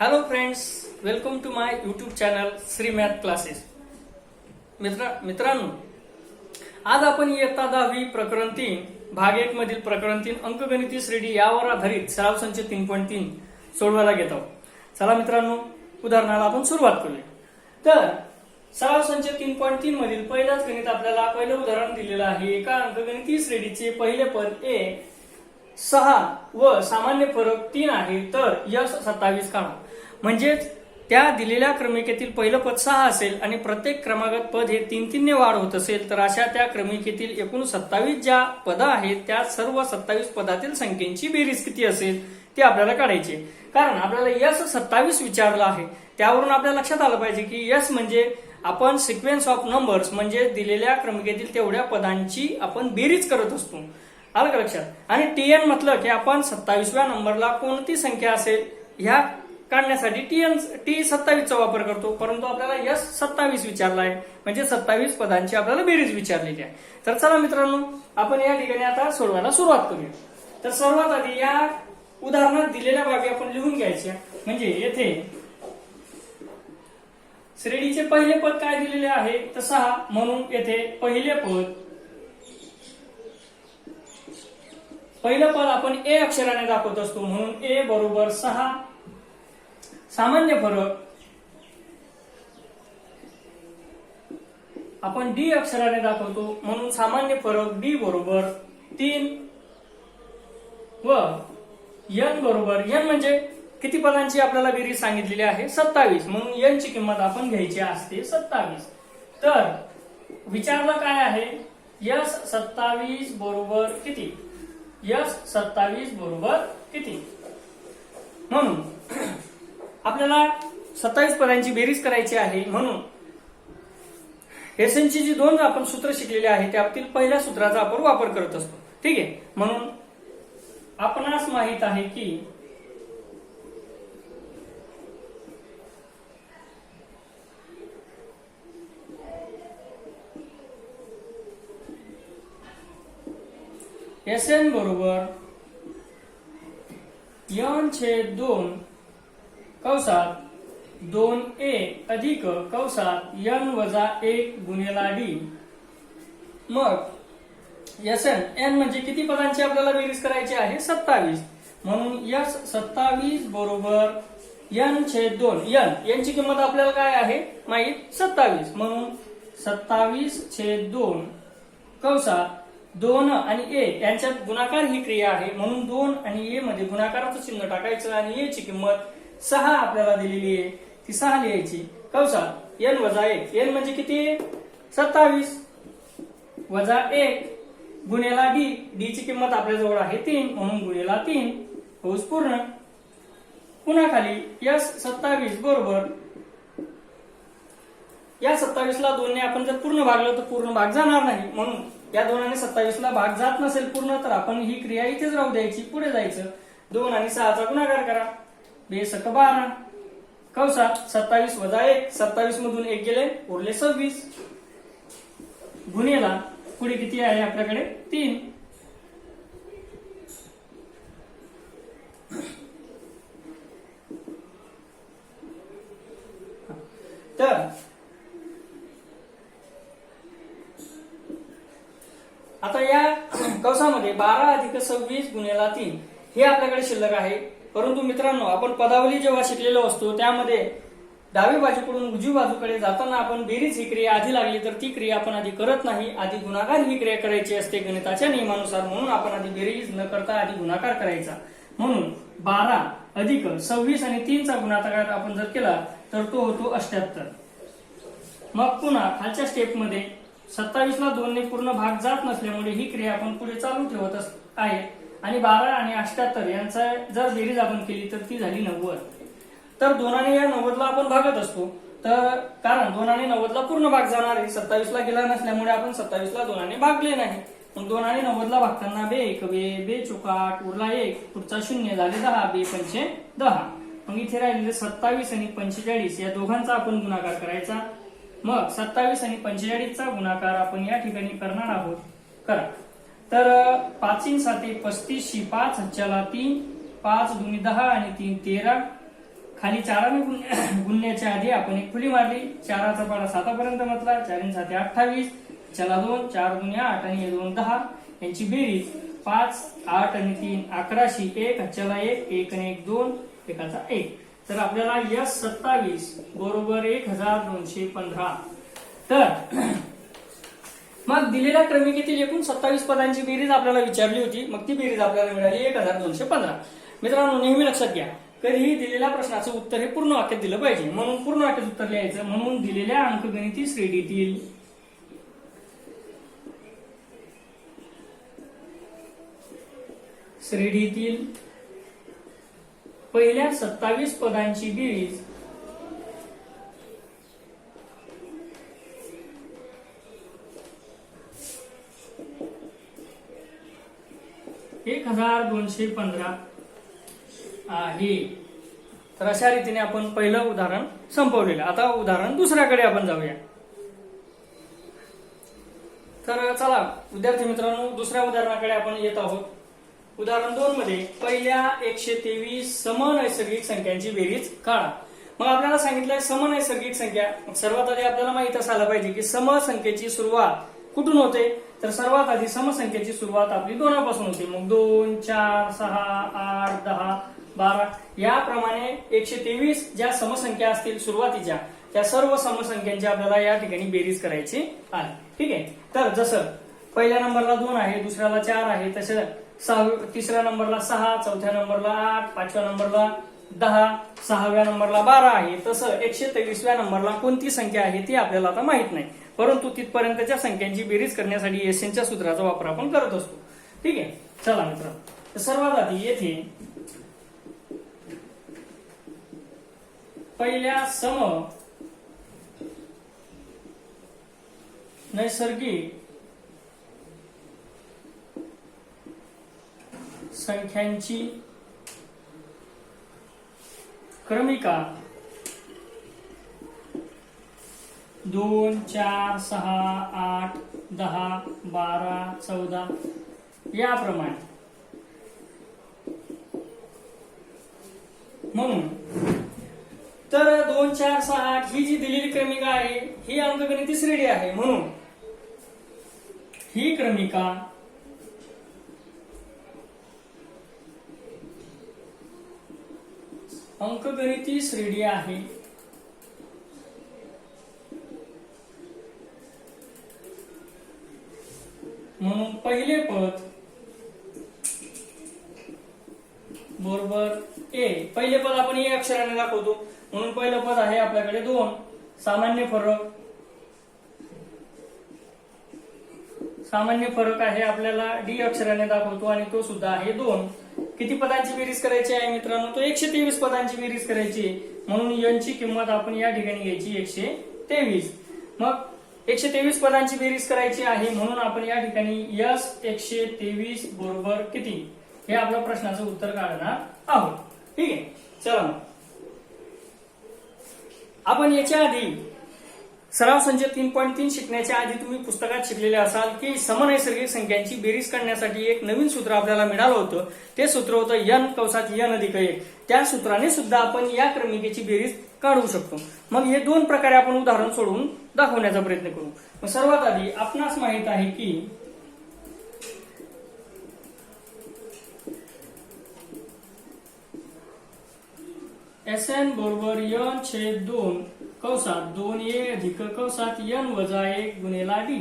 Hello friends welcome to my YouTube channel Shri math classes मित्रा मित्रांनो आज आपण इयत्ता दहावी प्रकरण तीन भाग एक मधील प्रकरण तीन अंकगणिती श्रेणी यावर आधारित सराव संच तीन पॉईंट तीन सोडवायला घेत आहोत. चला मित्रांनो उदाहरणाला आपण सुरुवात करूया. तर सराव संच तीन पॉईंट तीन मधील पहिलाच गणित आपल्याला पहिलं उदाहरण दिलेलं आहे. एका अंकगणिती श्रेणीचे पहिले पद ए सहा व सामान्य फरक तीन आहे तर यश सत्तावीस काढा. म्हणजेच त्या दिलेल्या क्रमिकेतील पहिलं पद सहा असेल आणि प्रत्येक क्रमागत पद हे तीन तीनने वाढ होत असेल तर अशा त्या क्रमिकेतील एकूण सत्तावीस ज्या पद आहेत त्या सर्व सत्तावीस पदातील संख्येची बेरीज किती असेल ते आपल्याला काढायची. कारण आपल्याला यस सत्तावीस विचारलं आहे. त्यावरून आपल्या लक्षात आलं पाहिजे की यस म्हणजे आपण सिक्वेन्स ऑफ नंबर्स म्हणजे दिलेल्या क्रमिकेतील तेवढ्या पदांची आपण बेरीज करत असतो. आलं का लक्षात? आणि टी एन म्हटलं की आपण सत्तावीसव्या नंबरला कोणती संख्या असेल ह्या काढण्यासाठी टी एन टी सत्तावीसचा वापर करतो. परंतु आपल्याला यस सत्तावीस विचारला आहे. म्हणजे सत्तावीस पदांची आपल्याला बेरीज विचारलेली आहे. तर चला मित्रांनो आपण या ठिकाणी आता सोडवायला सुरुवात करूया. तर सर्वात आधी या उदाहरणात दिलेल्या बाबी आपण लिहून घ्यायच्या. म्हणजे येथे श्रेणीचे पहिले पद काय दिलेले आहे? तर सहा. म्हणून येथे पहिले पद पहिलं पद आपण ए अक्षराने दाखवत असतो म्हणून ए बरोबर सहा. सामान्य फरक आपण डी अक्षराने दाखवतो म्हणून सामान्य फरक डी बरोबर तीन व एन बरोबर एन म्हणजे किती पदांची आपल्याला बेरीज सांगितलेली आहे? सत्तावीस. म्हणून एन ची किंमत आपण घ्यायची असते सत्तावीस. तर विचारलं काय आहे? यस सत्तावीस बरोबर किती? यस सत्तावीस बरोबर किती? म्हणून आपल्याला सत्तावीस पदांची बेरीज करायची आहे. म्हणून एसएनची जी दोन आपण सूत्र शिकलेले आहे त्यातील पहिल्या सूत्राचा आपण वापर करत असतो. ठीक आहे? म्हणून आपणास माहीत आहे की एस एन बरोबर यन छेद दोन कवसात दोन ए अधिक कवसात यन वजा एक गुन्हेला डी. मग एस एन एन म्हणजे किती पदांची आपल्याला बेरीज करायची आहे? सत्तावीस. म्हणून यस सत्तावीस बरोबर यन छेद दोन. यन यांची किंमत आपल्याला काय आहे? माहीत? सत्तावीस. म्हणून सत्तावीस छेद दोन कवसात दोन आणि ए यांच्यात गुणाकार ही क्रिया आहे. म्हणून दोन आणि ए मध्ये गुणाकाराचं चिन्ह टाकायचं आणि ए ची किंमत सहा आपल्याला दिलेली आहे. ती सहा लिहायची. कौसात एन वजा एक. एन म्हणजे किती? सत्तावीस. वजा एक गुन्हेला डी डी ची किंमत आपल्याजवळ आहे तीन. म्हणून गुणेला तीन. होऊस पूर्ण. पुन्हा खाली यस सत्तावीस बरोबर. या सत्तावीसला दोनने आपण जर पूर्ण भागलं तर पूर्ण भाग जाणार नाही. म्हणून या दोन आणि सत्तावीसला भाग जात नसेल पूर्ण तर आपण ही क्रिया इथेच राहू द्यायची पुढे जायचं. दोन आणि सहाचा गुणाकार करा. बेसक बारा कौसात सत्तावीस वजा एक. सत्तावीस मधून एक गेले उरले सव्वीस. गुन्हेला पुढे किती आहे आपल्याकडे? तीन. तर आता या कवसामध्ये बारा अधिक सव्वीस गुन्हेला तीन हे आपल्याकडे शिल्लक आहे. परंतु मित्रांनो आपण पदावली जेव्हा शिकलेलो असतो त्यामध्ये डावी बाजूकडून उजवी बाजूकडे जाताना आपण बेरीज ही क्रिया आधी लागली तर ती क्रिया आपण आधी करत नाही. आधी गुणाकार ही क्रिया करायची असते गणिताच्या नियमानुसार. म्हणून आपण आधी बेरीज न करता आधी गुणाकार करायचा. म्हणून बारा अधिक सव्वीस आणि तीनचा गुणाकार आपण जर केला तर तो होतो अष्ट्याहत्तर मग पुन्हा खालच्या स्टेपमध्ये सत्तावीस ला दोनने पूर्ण भाग जात नसल्यामुळे ही क्रिया आपण पुढे चालू ठेवत अस- आहे. आणि बारा आणि अष्ट्याहत्तर यांचा जर बेरीज आपण केली तर ती झाली नव्वद. तर दोनाने या नव्वदला आपण भागत असतो. तर कारण दोनाने नव्वदला पूर्ण भाग जाणार आहे. सत्तावीसला गेला नसल्यामुळे आपण सत्तावीसला दोनाने भागले नाही. मग दोनाने नव्वदला भागताना बे एक बे बे चोकाट उरला एक पुढचा शून्य झाले दहा बे पंचे दहा. मग इथे राहिले सत्तावीस आणि पंचेचाळीस या दोघांचा आपण गुणाकार करायचा. मग सत्तावीस आणि पंचेचाळीसचा गुणाकार आपण या ठिकाणी करणार आहोत. करा. तर पाचीन साते पस्तीसशी पाच हच्च्याला तीन पाच दुनी दहा आणि तीन तेरा. खाली चाराने गुण- गुणण्याच्या आधी आपण एक खुली मारली. चाराचा पाडा सातापर्यंत म्हटला. चारीन साते अठ्ठावीस चला दोन चार गुण आठ आणि दोन दहा. यांची बेरीज पाच आठ आणि तीन अकराशी एक चला एक एक आणि एक दोन एकाचा एक. तर आपल्याला यस सत्तावीस बरोबर एक हजार दोनशे पंधरा. तर मग दिलेल्या क्रमिकेतील एकूण सत्तावीस पदांची बेरीज आपल्याला विचारली होती. मग ती बेरीज आपल्याला मिळाली एक हजार दोनशे पंधरा. मित्रांनो नेहमी लक्षात घ्या. कधीही दिलेल्या प्रश्नाचं उत्तर हे पूर्ण वाक्यात दिलं पाहिजे. म्हणून पूर्ण वाक्यात उत्तर लिहायचं. म्हणून दिलेल्या अंकगणिती श्रेणीतील श्रेणीतील पहिल्या सत्तावीस पदांची बेरीज. एक हजार दोनशे पंधरा आहे. तर अशा रीतीने आपण पहिलं उदाहरण संपवलेलं. आता उदाहरण दुसऱ्याकडे आपण जाऊया. तर चला विद्यार्थी मित्रांनो दुसऱ्या उदाहरणाकडे आपण येत आहोत. उदाहरण दोन मध्ये पहिल्या एकशे तेवीस समनैसर्गिक संख्यांची बेरीज काढा. मग आपल्याला सांगितलंय समनैसर्गिक संख्या. मग सर्वात आधी आपल्याला माहीत असायला पाहिजे की समसंख्येची सुरुवात कुठून होते? तर सर्वात आधी समसंख्येची सुरुवात आपली दोनापासून होते. मग दोन चार सहा आठ दहा बारा. याप्रमाणे एकशे तेवीस ज्या समसंख्या असतील सुरुवातीच्या त्या सर्व समसंख्यांची आपल्याला या ठिकाणी बेरीज करायची आहे. ठीक आहे? तर जसं पहिल्या नंबरला दोन आहे दुसऱ्याला चार आहे तसं सहा तिसऱ्या नंबरला सहा चौथ्या नंबरला आठ पाचव्या नंबरला दहा सहाव्या नंबरला बारा. आहे तसं एकशे तेवीसव्या नंबरला कोणती संख्या आहे ती आपल्याला आता माहीत नाही. परंतु तिथपर्यंतच्या संख्यांची बेरीज करण्यासाठी एसएनच्या सूत्राचा वापर आपण करत असतो. ठीक आहे? चला मित्र. सर्वात आधी येथे पहिल्या सम नैसर्गिक संख्यांची क्रमिका. दोन चार सहा आठ दहा बारा चौदा. याप्रमाणे. म्हणून तर दोन चार सहा आठ ही जी दिलेली क्रमिका आहे ही अंकगणिती श्रेणी आहे. म्हणून ही क्रमिका अंकगणिती श्रेणी आहे. म्हणून पहिले पद बरोबर ए पहिले पद आपण ए अक्षराने दाखवतो. म्हणून पहिलं पद आहे आपल्याकडे दोन. सामान्य फरक. सामान्य फरक आहे आपल्याला डी अक्षराने दाखवतो आणि तो सुद्धा आहे दोन. किती पदांची बेरीज करायची आहे मित्रांनो? तो एकशे तेवीस पदांची बेरीज करायची. म्हणून यांची किंमत आपण या ठिकाणी घ्यायची एकशे तेवीस मग एकशे तेवीस पदांची बेरीज करायची आहे. म्हणून आपण या ठिकाणी यस एकशे तेवीस बरोबर किती? हे आपल्या प्रश्नाचं उत्तर काढणार आहोत. ठीक आहे? चला मग. आपण याच्या आधी सराव संच तीन पॉईंट तीन शिकण्याच्या आधी तुम्ही पुस्तकात शिकलेले असाल की समनैसर्गिक संख्यांची बेरीज करण्यासाठी एक नवीन सूत्र आपल्याला मिळालं होतं. ते सूत्र होतं यन कवसात यन अधिक एक. त्या सूत्राने सुद्धा आपण या क्रमिकेची बेरीज काढू शकतो. मग हे दोन प्रकारे आपण उदाहरण सोडवून दाखवण्याचा प्रयत्न करू. मग सर्वात आधी आपणास माहीत आहे की एस एन बरोबर यन छेद दोन कवसात दोन ए अधिक कवसात यन वजा एक गुन्हेला डी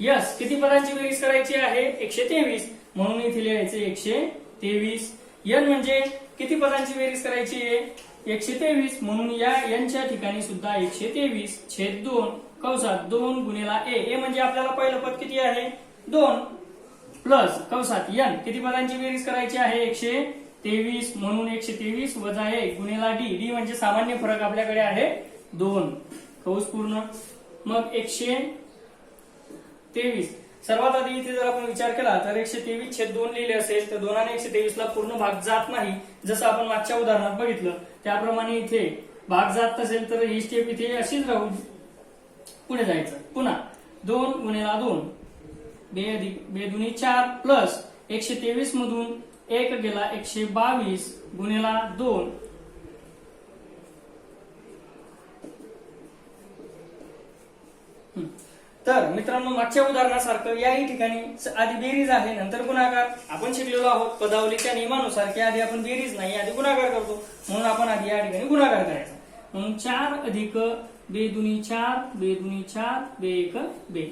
यस किती पदांची बेरीज करायची आहे? एकशे तेवीस. म्हणून इथे लिहायचे एकशे तेवीस. यन म्हणजे किती पदांची बेरीज करायची आहे? एकशे तेवीस. म्हणून या यांच्या ठिकाणी सुद्धा एकशे तेवीस छेद दोन कवसात दोन गुन्हेला ए. ए म्हणजे आपल्याला पहिलं पद किती आहे? दोन. प्लस कंसात यन. किती पदांची बेरीज करायची आहे? एकशे तेवीस. म्हणून एकशे तेवीस वजा एक गुन्हेला डी. डी म्हणजे सामान्य फरक आपल्याकडे आहे दोन. कौस पूर्ण. मग एकशे तेवीस. सर्वात आधी इथे जर आपण विचार केला तर एकशे तेवीस छेद दोन लिहिले असेल तर दोनाने एकशे तेवीस ला पूर्ण भाग जात नाही जसं आपण मागच्या उदाहरणात बघितलं. त्याप्रमाणे इथे भाग जात नसेल तर ही स्टेप इथे अशीच राहू पुढे जायचं. पुन्हा दोन गुन्हेला दोन. बे अधिक बे दुनी चार प्लस एकशे तेवीस मधून एक गेला एकशे बावीस गुन्हेला दोन. तर मित्रांनो मागच्या उदाहरणासारखं याही ठिकाणी आधी बेरीज आहे नंतर गुणाकार. आपण शिकलेलो आहोत पदावलीच्या नियमानुसार की आधी आपण बेरीज नाही आधी गुणाकार करतो. म्हणून आपण आधी या ठिकाणी गुणाकार करायचा. म्हणून चार अधिक बे दुनी चार बे दुनी चार बे एक बे.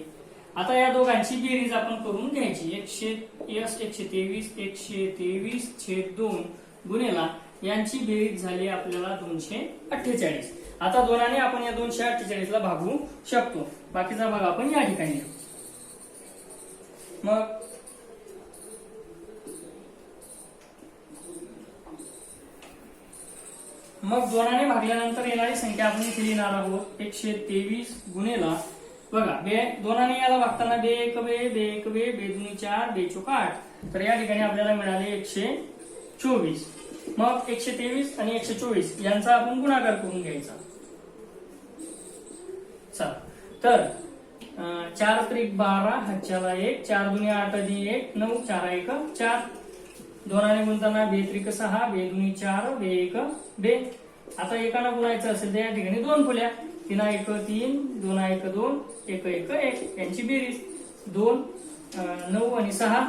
आता या दोघांची बेरीज आपण करून घ्यायची. एकशे यस एकशे तेवीस एकशे तेवीस छेद दोन गुन्हेला यांची बेरीज झाली आपल्याला दोनशे अठ्ठेचाळीस. आता दोनाने आपण या दोनशे अठ्ठेचाळीस ला भागू शकतो. बाकीचा भाग आपण या ठिकाणी मग मग दोनाने भागल्यानंतर येणारी संख्या आपण इथे लिहिणार आहोत. एकशे तेवीस गुन्हेला बघा बे दोनाने याला भागताना बे एक बे बे एक बे बे चार बे चोक आठ. तर या ठिकाणी आपल्याला मिळाले एकशे चोवीस. मग एकशे तेवीस आणि एकशे चोवीस यांचा आपण गुणाकार करून घ्यायचा. चला. तर चार त्रिक बारा हातच्याला एक चार दुनी आठ अधिक एक नऊ चार एक चार. दोनाने गुंताना बे त्रिक सहा बे दुनी चार बे एक बे. आता एकाना गुणायचं असेल तर या ठिकाणी दोन फुल्या तीन एक तीन दोन एक दोन एक एक एक. यांची बेरीज. दोन नऊ आणि सहा.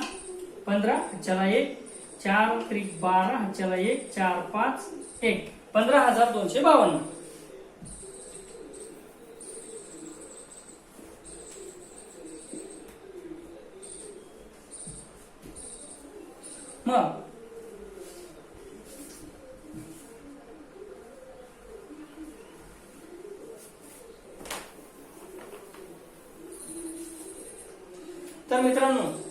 पंधरा हातच्याला एक. चार त्रिक बारा हातच्याला एक चार पाच एक. पंधरा हजार दोनशे बावन्न. मग. तर मित्रांनो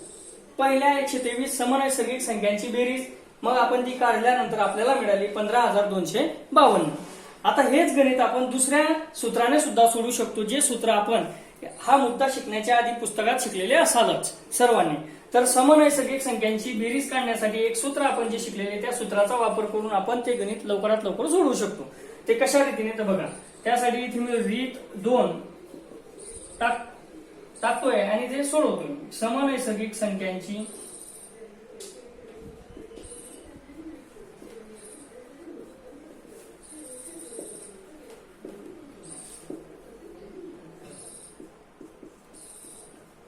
पहिल्या एकशे तेवीस समनैसर्गिक संख्यांची बेरीज. मग आपण ती काढल्यानंतर आपल्याला मिळाली पंधरा हजार दोनशे बावन्न. आता हेच गणित आपण दुसऱ्या सूत्राने सुद्धा सोडू शकतो जे सूत्र आपण हा मुद्दा शिकण्याच्या आधी पुस्तकात शिकलेले असालच सर्वांनी. तर समनैसर्गिक संख्यांची बेरीज काढण्यासाठी एक सूत्र आपण जे शिकलेले त्या सूत्राचा वापर करून आपण ते गणित लवकरात लवकर सोडवू शकतो. ते कशा रीतीने तर बघा त्यासाठी इथे मी रीत दोन. टाक. टाकतोय आणि ते सोडवतोय. समनैसर्गिक संख्यांची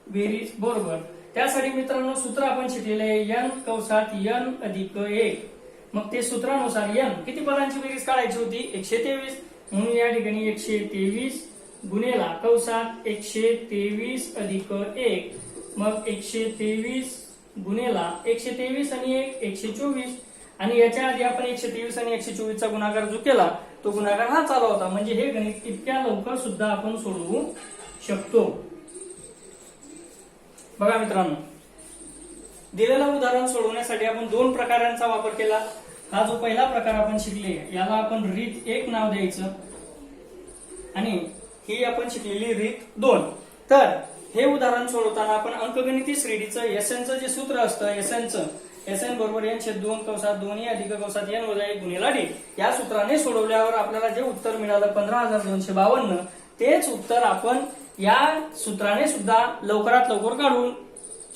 बेरीज बरोबर. त्यासाठी मित्रांनो सूत्र आपण शिकलेले आहे यन कवसात यन अधिक एक. मग ते सूत्रानुसार यन किती पदांची बेरीज काढायची होती? एकशे तेवीस. म्हणून या ठिकाणी एकशे तेवीस. गुन्हेला कवसात एकशे तेवीस अधिक एक मग एकशे तेवीस गुन्हेला एकशे तेवीस आणि एक एकशे चोवीस. आणि याच्या आधी आपण एकशे तेवीस आणि एकशे चोवीसचा गुणाकार जो केला तो गुणाकार हा चालू होता. म्हणजे हे गणित इतक्या लवकर सुद्धा आपण सोडवू शकतो. बघा मित्रांनो दिलेलं उदाहरण सोडवण्यासाठी आपण दोन प्रकारांचा वापर केला. हा जो पहिला प्रकार आपण शिकले याला आपण रीत एक नाव द्यायचं. आणि ही आपण शिकलेली रीत दोन. तर हे उदाहरण सोडवताना आपण अंकगणिती श्रेणीचं एसएनचं जे सूत्र असतं एसएनचं एस एन बरोबर एन छेद दोन कवसात दोन्ही e अधिक कवसात एन वजा एक गुन्हेला डी या सूत्राने सोडवल्यावर आपल्याला जे उत्तर मिळालं पंधरा हजार दोनशे बावन्न तेच उत्तर आपण या सूत्राने सुद्धा लवकरात लवकर काढू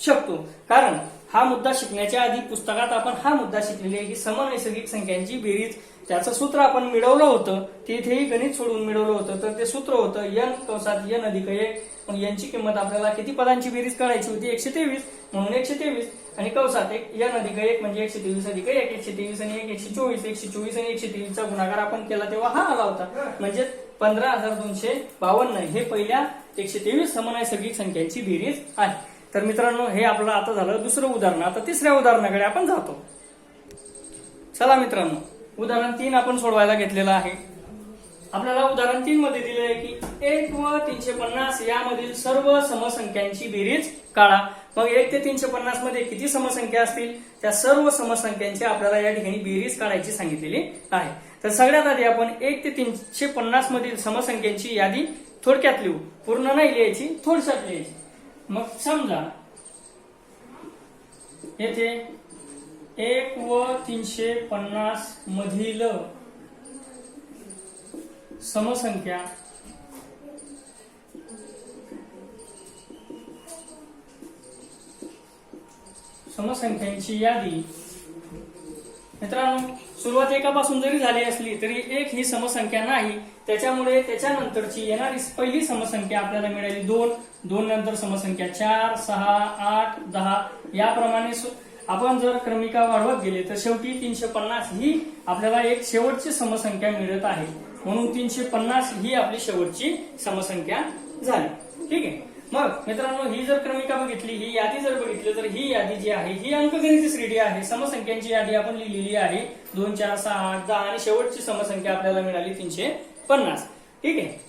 शकतो. कारण हा मुद्दा शिकण्याच्या आधी पुस्तकात आपण हा मुद्दा शिकलेले आहे की समनैसर्गिक संख्यांची बेरीज त्याचं सूत्र आपण मिळवलं होतं तिथेही गणित सोडून मिळवलं होतं तर ते सूत्र होतं यन कवसात यन अधिक एक. मग यांची किंमत आपल्याला किती पदांची बेरीज करायची होती? एकशे तेवीस. म्हणून एकशे तेवीस. आणि कवसात एक यन अधिक एक म्हणजे एकशे तेवीस अधिक एक एकशे तेवीस आणि एक एकशे चोवीस. एकशे चोवीस आणि एकशे तेवीसचा गुणाकार आपण केला तेव्हा हा आला होता. म्हणजे पंधरा हजार दोनशे बावन्न हे पहिल्या एकशे तेवीस समनैसर्गिक संख्यांची बेरीज आहे. तर मित्रांनो हे आपलं आता झालं दुसरं उदाहरण. आता तिसऱ्या उदाहरणाकडे आपण जातो. चला मित्रांनो उदाहरण तीन आपण सोडवायला घेतलेलं आहे. आपल्याला उदाहरण तीन मध्ये दिले आहे की एक व तीनशे पन्नास यामधील सर्व समसंख्यांची बेरीज काढा. मग एक ते तीनशे पन्नासमध्ये किती समसंख्या असतील? त्या सर्व समसंख्यांची आपल्याला या ठिकाणी बेरीज काढायची सांगितलेली आहे. तर सगळ्यात आधी आपण एक ते तीनशे पन्नास मधील समसंख्यांची यादी थोडक्यात लिहू. पूर्ण नाही लिहायची थोडक्यात लिहायची. मग समजा येथे एक व तीनशे पन्नास मधील समसंख्या समसंख्यांची यादी. मित्रांनो सुरुवात एकापासून जरी झाली असली तरी एक ही समसंख्या नाही. त्याच्यामुळे त्याच्यानंतरची येणारी पहिली समसंख्या आपल्याला मिळाली दोन. दोन नंतर समसंख्या चार सहा आठ दहा याप्रमाणे आपण जर क्रमिका वाढवत गेले तर शेवटी तीनशे पन्नास ही आपल्याला एक शेवटची समसंख्या मिळत आहे. म्हणून तीनशे पन्नास ही आपली शेवटची समसंख्या झाली. ठीक आहे? मग मित्रांनो ही जर क्रमिका बघितली ही यादी जर बघितली तर ही यादी जी आहे ही अंकगणित श्रेणी आहे. समसंख्यांची यादी आपण लिहिलेली आहे. दोन चार सहा आठ दहा आणि शेवटची समसंख्या आपल्याला मिळाली तीनशे पन्नास. ठीक आहे?